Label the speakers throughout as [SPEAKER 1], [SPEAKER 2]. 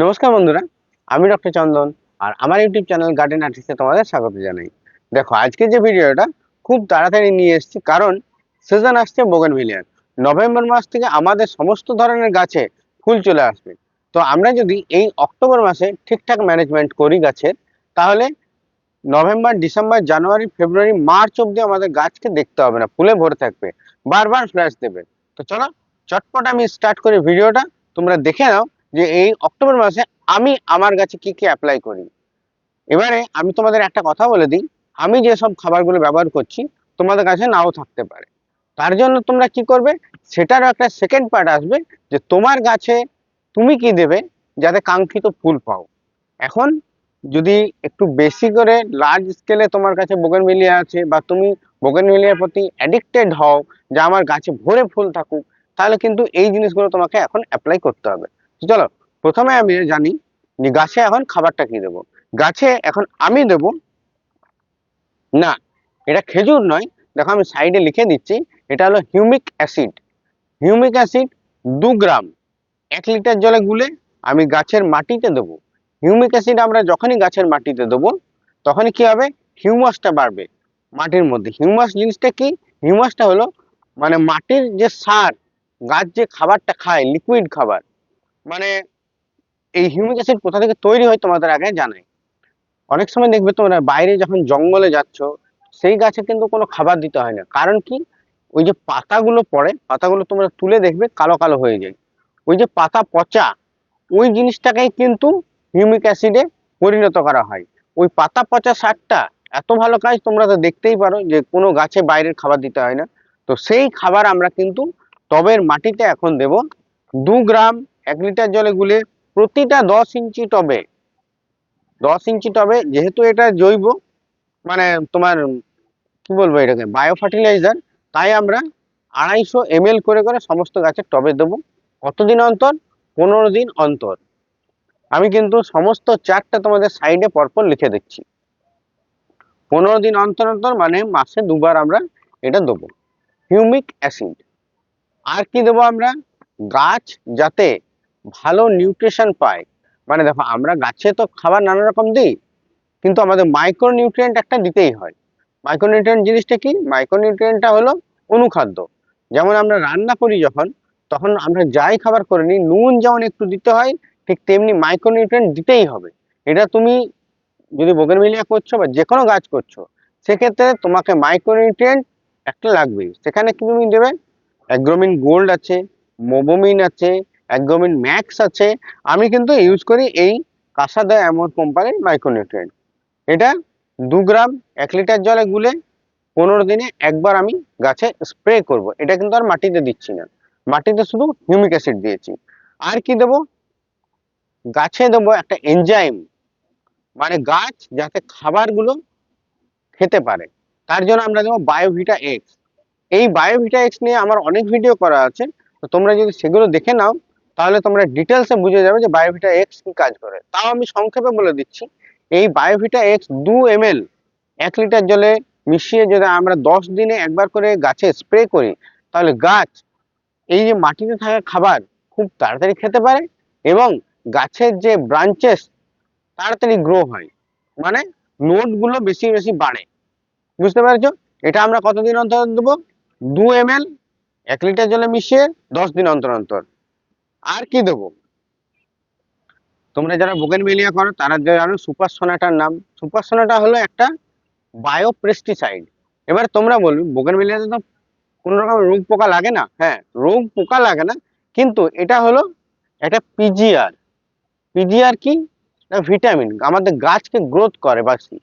[SPEAKER 1] নমস্কার বন্ধুরা, আমি ডক্টর চন্দন আর আমার ইউটিউব চ্যানেল গার্ডেন আর্টিস্টে তোমাদের স্বাগত জানাই। দেখো আজকে যে ভিডিওটা খুব তাড়াতাড়ি নিয়ে এসেছি, কারণ সিজন আসছে বোগেনভিলিয়ার নভেম্বর মাস থেকে আমাদের সমস্ত ধরনের গাছে ফুল চলে আসবে। তো আমরা যদি এই অক্টোবর মাসে ঠিকঠাক ম্যানেজমেন্ট করি গাছের, তাহলে November December January February March অবধি আমাদের গাছকে দেখতে হবে না, ফুলে ভরে থাকবে, বারবার ফ্ল্যাশ দেবে। তো চলো, চটপট আমি স্টার্ট করি ভিডিওটা, তোমরা দেখে নাও যে এই অক্টোবর মাসে আমি আমার গাছে কি কি অ্যাপ্লাই করি? এবারে আমি তোমাদের একটা কথা বলে দিই। আমি যেসব খাবারগুলো ব্যবহার করছি, তোমাদের কাছে নাও থাকতে পারে। তার জন্য তোমরা কি করবে? সেটারও একটা সেকেন্ড পার্ট আসবে যে তোমার গাছে তুমি কি দেবে যাতে কাঙ্ক্ষিত ফুল পাও। এখন যদি একটু বেশি করে লার্জ স্কেলে তোমার কাছে বোগেন মিলিয়া আছে বা তুমি বোগেন মিলিয়ার প্রতি অ্যাডিক্টেড হও, যে আমার গাছে ভরে ফুল থাকুক, তাহলে কিন্তু এই জিনিসগুলো তোমাকে এখন অ্যাপ্লাই করতে হবে। চলো, প্রথমে আমি জানি যে গাছে এখন খাবারটা কি দেবো? গাছে এখন আমি দেব? না, এটা খেজুর নয়। দেখো, আমি সাইডে লিখে দিচ্ছি, এটা হলো হিউমিক অ্যাসিড হিউমিক অ্যাসিড দু গ্রাম, এক লিটার জলে গুলে আমি গাছের মাটিতে দেবো। হিউমিক অ্যাসিড আমরা যখনই গাছের মাটিতে দেবো, তখনই কি হবে? হিউমাসটা বাড়বে মাটির মধ্যে। হিউমাস জিনিসটা কি? হিউমাসটা হলো মানে মাটির যে সার, গাছ যে খাবারটা খায় লিকুইড খাবার মানে এই হিউমিক অ্যাসিড কোথা থেকে তৈরি হয় তোমাদের আগে জানাই। অনেক সময় দেখবে তোমরা বাইরে যখন জঙ্গলে যাচ্ছ, সেই গাছে কিন্তু কোনো খাবার দিতে হয় না। কারণ কি? ওই যে পাতাগুলো পড়ে, পাতাগুলো তোমরা তুলে দেখবে কালো কালো হয়ে যায়। ওই যে পাতা পচা, ওই জিনিসটাকেই কিন্তু হিউমিক অ্যাসিডে পরিণত করা হয়। ওই পাতা পচা সারটা এত ভালো কাজ তোমরা তো দেখতেই পারো যে কোনো গাছে বাইরের খাবার দিতে হয় না। তো সেই খাবার আমরা কিন্তু টবের মাটিতে এখন দেব দু গ্রাম এক লিটার জলে গুলে প্রতিটা দশ ইঞ্চি টবে, দশ ইঞ্চি টবে যেহেতু এটা জৈব মানে তোমার কি বলব এটাকে বায়ো ফার্টিলাইজার তাই আমরা আড়াইশো এম করে করে সমস্ত গাছের টবে দেবো কতদিন অন্তর? পনেরো দিন অন্তর। আমি কিন্তু সমস্ত চারটা তোমাদের সাইডে পরপর লিখে দিচ্ছি। পনেরো দিন অন্তর অন্তর মানে মাসে দুবার আমরা এটা দেবো। Humic acid. আর কি দেবো আমরা? গাছ যাতে ভালো নিউট্রিশন পায়। মানে দেখো, আমরা গাছে তো খাবার নানা রকম দিই, কিন্তু আমাদের মাইক্রো নিউট্রিয়েন্ট একটা দিতেই হয়। মাইক্রো নিউট্রিয়েন্ট জিনিসটা কি? মাইক্রো নিউট্রিয়েন্টটা হলো অনুখাদ্য। যেমন আমরা রান্না করি যখন, তখন আমরা যাই খাবার করে নিই, নুন যেমন একটু দিতে হয়, ঠিক তেমনি মাইক্রো নিউট্রিয়েন্ট দিতেই হবে। এটা তুমি যদি বোগেনভিলিয়া করছ বা যে কোনো গাছ করছ, সেক্ষেত্রে তোমাকে মাইক্রো নিউট্রিয়েন্ট একটা লাগবেই। সেখানে কি তুমি দেবে? অ্যাগ্রোমিন গোল্ড আছে মোবোমিন আছে অ্যাগ্রোমিন ম্যাক্স আছে। আমি কিন্তু ইউজ করি এই কাসাদা অ্যামোর কোম্পানির মাইক্রোনিউট্রিয়েন্ট এটা দু গ্রাম, এক লিটার জলে গুলে পনেরো দিনে একবার আমি গাছে স্প্রে করব। এটা কিন্তু আর মাটিতে দিচ্ছি না। মাটিতে শুধু হিউমিক অ্যাসিড দিয়েছি। আর কি দেবো? গাছে দেবো একটা এনজাইম মানে গাছ যাতে খাবারগুলো খেতে পারে। তার জন্য আমরা দেবো বায়োভিটা এক্স এই বায়োভিটা এক্স নিয়ে আমার অনেক ভিডিও করা আছে। তো তোমরা যদি সেগুলো দেখে নাও তাহলে তোমরা ডিটেলসে বুঝে যাবে যে বায়োভিটা এক্স কি কাজ করে। তাও আমি সংক্ষেপে বলে দিচ্ছি, এই বায়োভিটা এক্স দু এম এল এক লিটার জলে মিশিয়ে যদি আমরা দশ দিনে একবার করে গাছে স্প্রে করি, তাহলে গাছ এই যে মাটিতে থাকা খাবার খুব তাড়াতাড়ি খেতে পারে এবং গাছের যে ব্রাঞ্চেস তাড়াতাড়ি গ্রো হয়। মানে নোটগুলো বেশি বেশি বাড়ে। বুঝতে পারছ? এটা আমরা কতদিন অন্তর অন্তর দেবো? দু এম এক লিটার জলে মিশিয়ে দশ দিন অন্তর অন্তর। আর কি দেবো? তোমরা যারা বোকেন মিলিয়া করো, তারা জানো সুপার সোনাটার নাম। সুপার সোনাটা হলো একটা বায়ো পেস্টিসাইড এবার তোমরা বলবে বোগেনভেলিয়াতে তো কোনো রকম রোগ পোকা লাগে না? হ্যাঁ রোগ পোকা লাগে না, কিন্তু এটা হলো একটা পিজিআর। পিজিআর কি? ভিটামিন। আমাদের গাছকে গ্রোথ করে বাসি।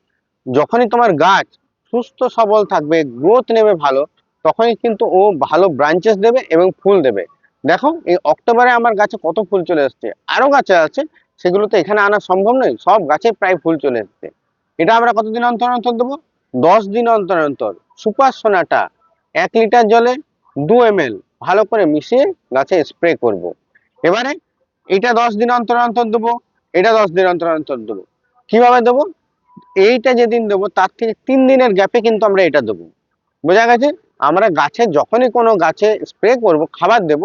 [SPEAKER 1] যখনই তোমার গাছ সুস্থ, সবল থাকবে, গ্রোথ নেবে ভালো, তখনই কিন্তু ও ভালো ব্রাঞ্চেস দেবে এবং ফুল দেবে। দেখো, এই অক্টোবরে আমার গাছে কত ফুল চলে এসছে, আরও গাছে আছে সেগুলো তো এখানে আনা সম্ভব নয়, সব গাছে প্রায় ফুল চলে এসছে। এটা আমরা কতদিন অন্তর অন্তর দেবো? দশ দিন অন্তর অন্তর। সুপার সোনাটা এক লিটার জলে দু এম ভালো করে মিশিয়ে গাছে স্প্রে করব। এবারে এটা দশ দিন অন্তর অন্তর দেবো, এটা দশ দিন অন্তর অন্তর দেবো। কীভাবে দেবো? এইটা যেদিন দেবো, তার থেকে তিন দিনের গ্যাপে কিন্তু আমরা এটা দেবো। বোঝা গেছে? আমরা গাছে যখনই কোনো গাছে স্প্রে করব, খাবার দেব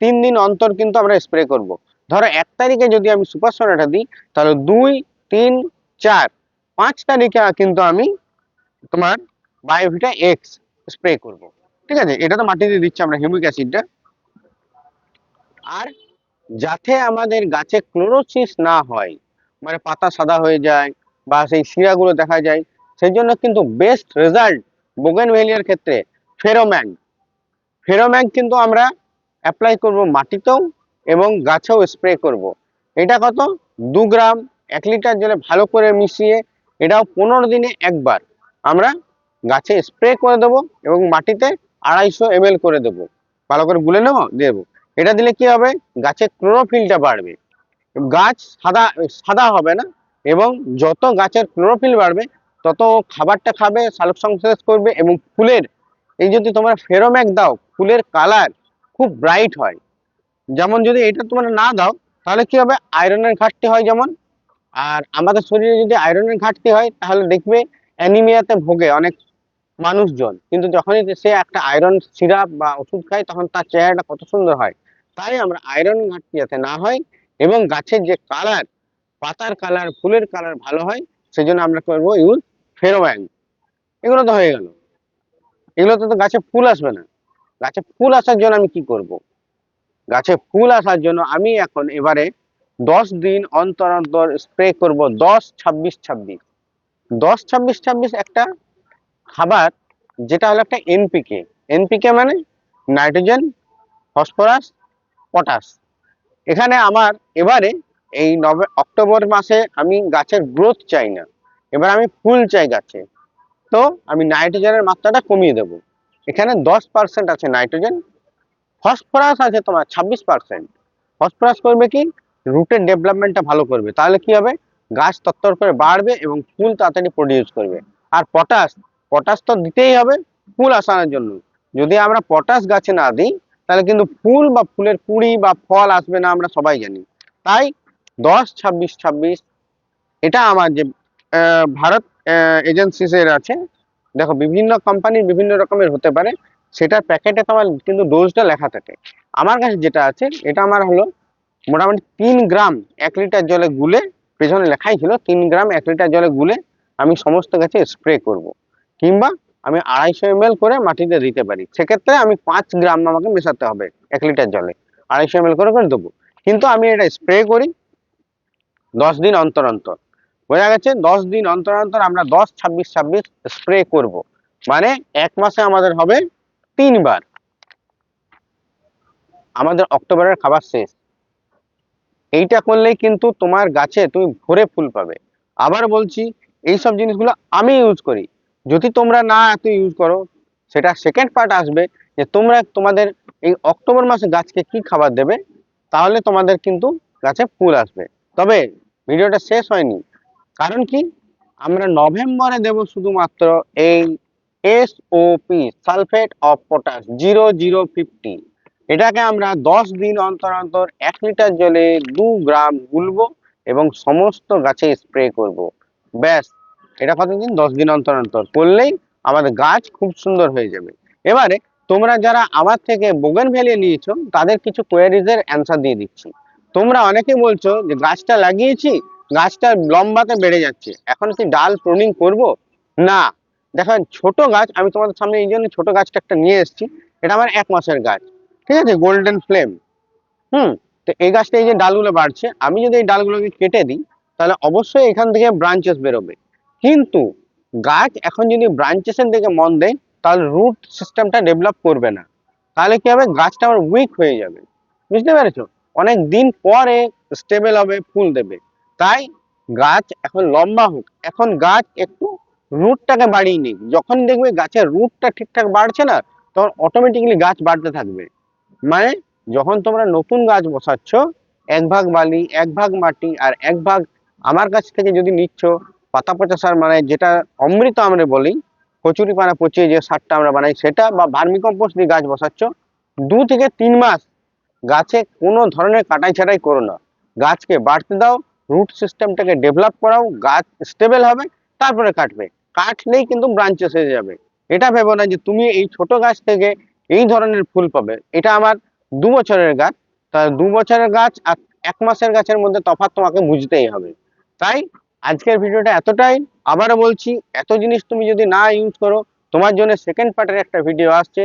[SPEAKER 1] তিন দিন অন্তর কিন্তু আমরা স্প্রে করব। ধরো এক তারিখে যদি আমি সুপার সোনাটা দিই, তাহলে দুই, তিন, চার, পাঁচ তারিখে কিন্তু আমি তোমার বায়োভিটা এক্স স্প্রে করব। ঠিক আছে? এটা তো মাটিতে দিচ্ছি আমরা, হিউমিক অ্যাসিডটা। আর যাতে আমাদের গাছে ক্লোরোসিস না হয় মানে পাতা সাদা হয়ে যায় বা সেই শিরাগুলো দেখা যায়, সেই জন্য কিন্তু বেস্ট রেজাল্ট বোগেনভেলিয়ার ক্ষেত্রে ফেরোম্যান ফেরোম্যান কিন্তু আমরা অ্যাপ্লাই করব মাটিতেও এবং গাছেও স্প্রে করব। এটা কত? দু গ্রাম, এক লিটার জলে ভালো করে মিশিয়ে এটাও পনেরো দিনে একবার আমরা গাছে স্প্রে করে দেবো এবং মাটিতে আড়াইশো এম করে দেবো। ভালো করে গুলে নেব দেবো। এটা দিলে কি হবে? গাছের ক্লোরোফিলটা বাড়বে। গাছ সাদা সাদা হবে না এবং যত গাছের ক্লোরোফিল বাড়বে, তত খাবারটা খাবে সালোক সংশ্লেষ করবে এবং ফুলের, এই যদি তোমরা ফেরোম্যাক দাও, ফুলের কালার খুব ব্রাইট হয়। যেমন যদি এটা তোমরা না দাও, তাহলে কি হবে? আয়রনের ঘাটতি হয় যেমন। আর আমাদের শরীরে যদি আয়রনের ঘাটতি হয়, তাহলে দেখবে অ্যানিমিয়াতে ভোগে অনেক মানুষজন। কিন্তু যখনই সে একটা আয়রন সিরাপ বা ওষুধ খায়, তখন তার চেহারাটা কত সুন্দর হয়। তাই আমরা আয়রন ঘাটতি যাতে না হয় এবং গাছের যে কালার পাতার কালার ফুলের কালার ভালো হয় সেই জন্য আমরা করব ইউজ ফেরোম্যান এগুলো তো হয়ে গেল। এগুলোতে তো গাছে ফুল আসবে না। গাছে ফুল আসার জন্য আমি কি করব? গাছে ফুল আসার জন্য আমি এখন এবারে দশ দিন অন্তর অন্তর স্প্রে করব দশ ছাব্বিশ ছাব্বিশ। দশ ছাব্বিশ ছাব্বিশ একটা খাবার যেটা হলো একটা এনপিকে এনপিকে মানে নাইট্রোজেন, ফসফরাস, পটাশ। এখানে আমার এবারে এই নভে অক্টোবর মাসে আমি গাছের গ্রোথ চাই না। এবার আমি ফুল চাই গাছে। তো আমি নাইট্রোজেনের মাত্রাটা কমিয়ে দেব। এখানে দশ পার্সেন্ট আছে নাইট্রোজেন, ফসফরাস আছে তোমার ছাব্বিশ পার্সেন্ট ফসফরাস করবে কি? রুটের ডেভেলপমেন্টটা ভালো করবে। তাহলে কি হবে? গাছ তত্তর করে বাড়বে এবং ফুল তাড়াতাড়ি প্রডিউস করবে। আর পটাশ পটাশ তো দিতেই হবে ফুল আসানোর জন্য। যদি আমরা পটাশ গাছে না দিই, তাহলে কিন্তু ফুল বা ফুলের কুড়ি বা ফল আসবে না, আমরা সবাই জানি। তাই দশ, ছাব্বিশ ছাব্বিশ, এটা আমার যে ভারত এজেন্সিস এর আছে দেখো, বিভিন্ন কোম্পানির বিভিন্ন রকমের হতে পারে, সেটার প্যাকেটে তোমার কিন্তু ডোজটা লেখা থাকে। আমার কাছে যেটা আছে, এটা আমার হলো মোটামুটি তিন গ্রাম এক লিটার জলে গুলে, পেছনে লেখাই ছিল তিন গ্রাম এক লিটার জলে গুলে আমি সমস্ত গাছে স্প্রে করব। কিংবা আমি আড়াইশো এম করে মাটিতে দিতে পারি। সেক্ষেত্রে আমি পাঁচ গ্রাম আমাকে মেশাতে হবে এক লিটার জলে। আড়াইশো এম করে করে দেবো। কিন্তু আমি এটা স্প্রে করি দশ দিন অন্তর অন্তর। বোঝা গেছে? দশ দিন অন্তর অন্তর আমরা দশ, ছাব্বিশ ছাব্বিশ স্প্রে করব। মানে এক মাসে আমাদের হবে তিনবার। আমাদের অক্টোবরের খাবার শেষ। এইটা করলেই কিন্তু তোমার গাছে তুমি ভরে ফুল পাবে। আবার বলছি এই সব জিনিসগুলো আমি ইউজ করি। যদি তোমরা না এত ইউজ করো, সেটা সেকেন্ড পার্ট আসবে যে তোমরা তোমাদের এই অক্টোবর মাসে গাছকে কি খাবার দেবে, তাহলে তোমাদের কিন্তু গাছে ফুল আসবে। তবে ভিডিওটা শেষ হয়নি। কারণ কি? আমরা নভেম্বরে দেব শুধুমাত্র এই SOP sulphate of potash, zero zero fifty. এটাকে আমরা দশ দিন অন্তর অন্তর এক লিটার জলে দু গ্রাম গুলব এবং সমস্ত গাছে স্প্রে করব। ব্যাস, এটা কতদিন? দশ দিন অন্তর অন্তর। করলেই আমাদের গাছ খুব সুন্দর হয়ে যাবে। এবারে তোমরা যারা আমার থেকে বোগেন ভ্যালিয়ে নিয়েছো, তাদের কিছু কোয়ারিজের অ্যান্সার দিয়ে দিচ্ছি। তোমরা অনেকে বলছো যে গাছটা লাগিয়েছি গাছটা লম্বাতে বেড়ে যাচ্ছে। এখন কি ডাল প্রুনিং করব? না। দেখো ছোট গাছ, আমি তোমাদের সামনে এই জন্য ছোট গাছটা একটা নিয়ে এসেছি। এটা আমার এক মাসের গাছ। ঠিক আছে? গোল্ডেন ফ্লেম হুম? তো এই গাছটা এই যে ডালগুলো বাড়ছে, আমি যদি এই ডালগুলোকে কেটে দিই, তাহলে অবশ্যই এখান থেকে ব্রাঞ্চেস বেরোবে। কিন্তু গাছ এখন যদি ব্রাঞ্চেসের দিকে মন দেয়, তাহলে রুট সিস্টেমটা ডেভেলপ করবে না। তাহলে কি হবে? গাছটা আমার উইক হয়ে যাবে। বুঝতে পেরেছ? অনেক দিন পরে স্টেবল হবে, ফুল দেবে। তাই গাছ এখন লম্বা হোক, এখন গাছ একটু রুটটাকে বাড়িয়ে নিক। যখন দেখবে গাছের রুটটা ঠিকঠাক বাড়ছে না, তখন অটোমেটিক্যালি গাছ বাড়তে থাকবে। মানে যখন তোমরা নতুন গাছ বসাচ্ছ, এক ভাগ বালি, এক ভাগ মাটি আর এক ভাগ আমার কাছ থেকে যদি নিচ্ছ, পাতা পচা সার মানে যেটা অমৃত আমরা বলি, কচুরি পানা পচিয়ে যে সারটা আমরা বানাই, সেটা বা ভার্মি কম্পোস্ট দিয়ে গাছ বসাচ্ছ, দু থেকে তিন মাস গাছে কোনো ধরনের কাটাই ছাটাই করো না। গাছকে বাড়তে দাও রুট সিস্টেমটাকে ডেভেলপ করাও, গাছ স্টেবল হবে, তারপরে কাটবে। কাটলেই কিন্তু ব্রাঞ্চেস হয়ে যাবে। এটা ভেবো না যে তুমি এই ছোট গাছ থেকে এই ধরনের ফুল পাবে। এটা আমার দু বছরের গাছ। তা দু বছরের গাছ আর এক মাসের গাছের মধ্যে তফাৎ তোমাকে বুঝতেই হবে। তাই আজকের ভিডিওটা এতটাই। আবারও বলছি, এত জিনিস তুমি যদি না ইউজ করো, তোমার জন্য সেকেন্ড পার্টের একটা ভিডিও আসছে।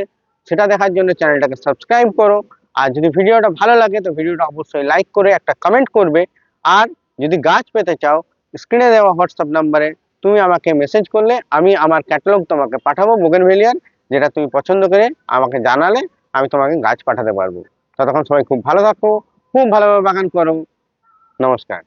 [SPEAKER 1] সেটা দেখার জন্য চ্যানেলটাকে সাবস্ক্রাইব করো। আর যদি ভিডিওটা ভালো লাগে, তো ভিডিওটা অবশ্যই লাইক করে একটা কমেন্ট করবে। আর যদি গাছ পেতে চাও স্ক্রিনে দেওয়া হোয়াটসঅ্যাপ নাম্বারে তুমি আমাকে মেসেজ করলে, আমি আমার ক্যাটালগ তোমাকে পাঠাবো বোগেনভেলিয়ার যেটা তুমি পছন্দ করে আমাকে জানালে আমি তোমাকে গাছ পাঠাতে পারব। ততক্ষণ সবাই খুব ভালো থাকো, খুব ভালোভাবে বাগান করো। নমস্কার।